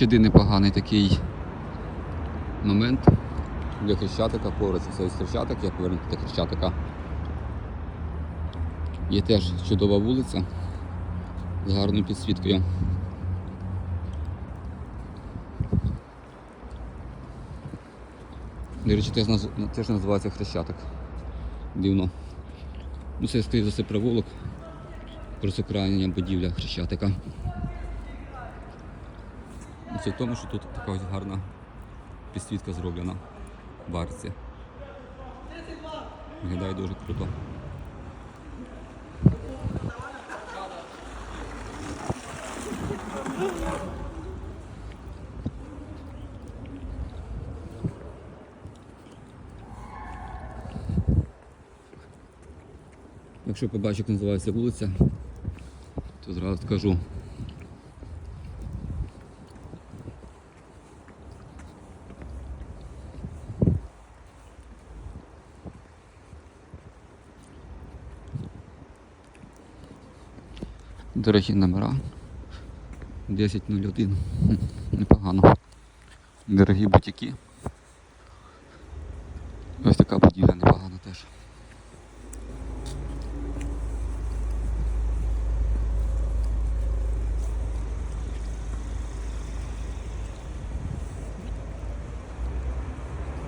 Ще один непоганий такий момент для Хрещатика, поруч із Хрещатик, я повернути Хрещатика. Є теж чудова вулиця з гарною підсвіткою. До речі, теж, теж називається Хрещатик. Дивно. Ну це скоріше за все провулок. Просто крайня будівля Хрещатика. Це в тому, що тут така ось гарна підсвітка зроблена в арці. Виглядає дуже круто. Якщо побачу, як називається вулиця, то зразу скажу. До речі, номера 1001. Непогано. Дорогі бутіки. Ось така будівля непогана теж.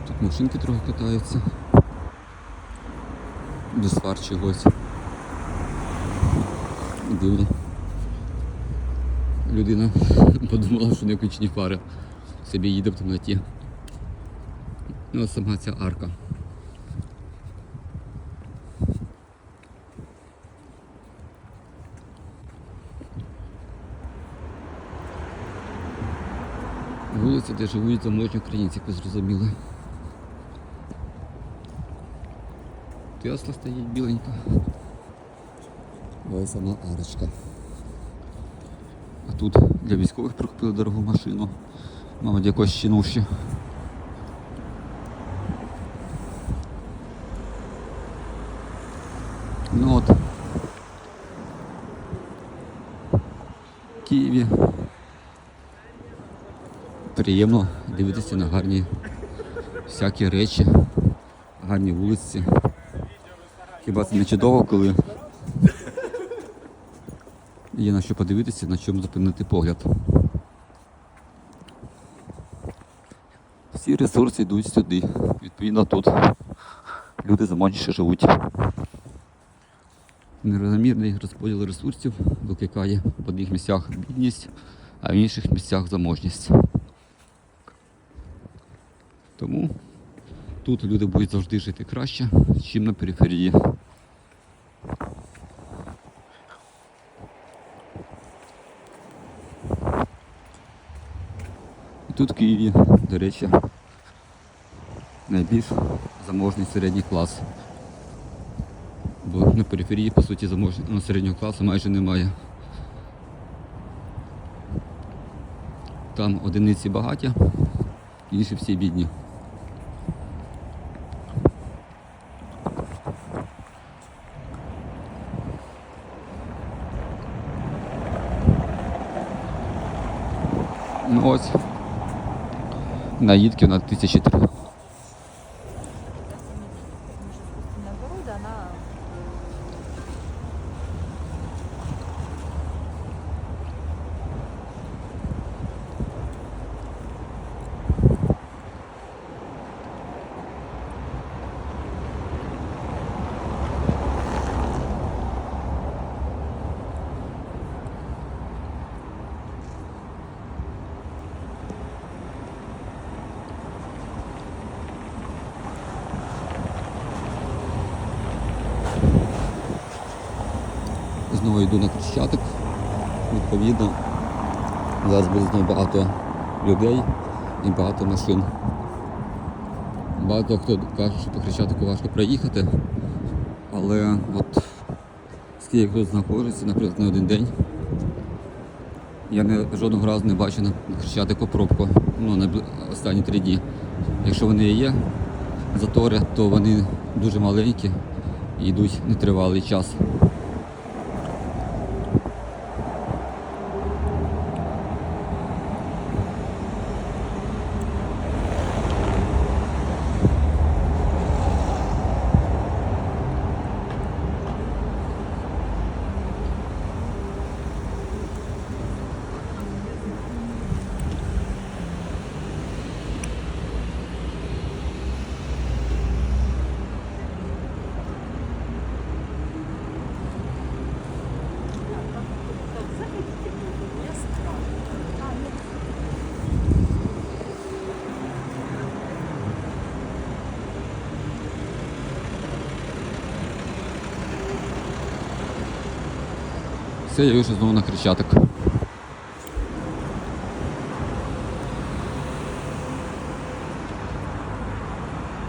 Тут машинки трохи катаються. Без фар чогось. Дивно. Людина подумала, що не включені фари. Собі їде в темноті. Ну, ось сама ця арка. Вулиця, де живуть заможні українці, як ви зрозуміли. Тесла стоїть біленька. Ось сама арочка. А тут для військових прикупили дорогу машину. Мабуть, якось чинуші. Ну от. В Києві. Приємно дивитися на гарні всякі речі, гарні вулиці. Хіба це не чудово, коли є на що подивитися, на чому зупинити погляд. Всі ресурси йдуть сюди. Відповідно тут люди заможніше живуть. Нерозмірний розподіл ресурсів викликає в одних місцях бідність, а в інших місцях заможність. Тому тут люди будуть завжди жити краще, ніж на периферії. І тут в Києві, до речі, найбільш заможний середній клас. Бо на периферії, по суті, заможного середнього класу майже немає. Там одиниці багаті, інші всі бідні. Ну ось. Наїдки на тисячі три. Знову йду на Хрещатик. Відповідно, зараз буде знову багато людей і багато машин. Багато хто каже, що по Хрещатику важко проїхати, але от скільки тут знаходиться, наприклад, на один день. Я не, жодного разу не бачив на Хрещатику пробку ну, на останні три дні. Якщо вони є затори, то вони дуже маленькі і йдуть нетривалий час. Все, я вийшов знову на Хрещатик.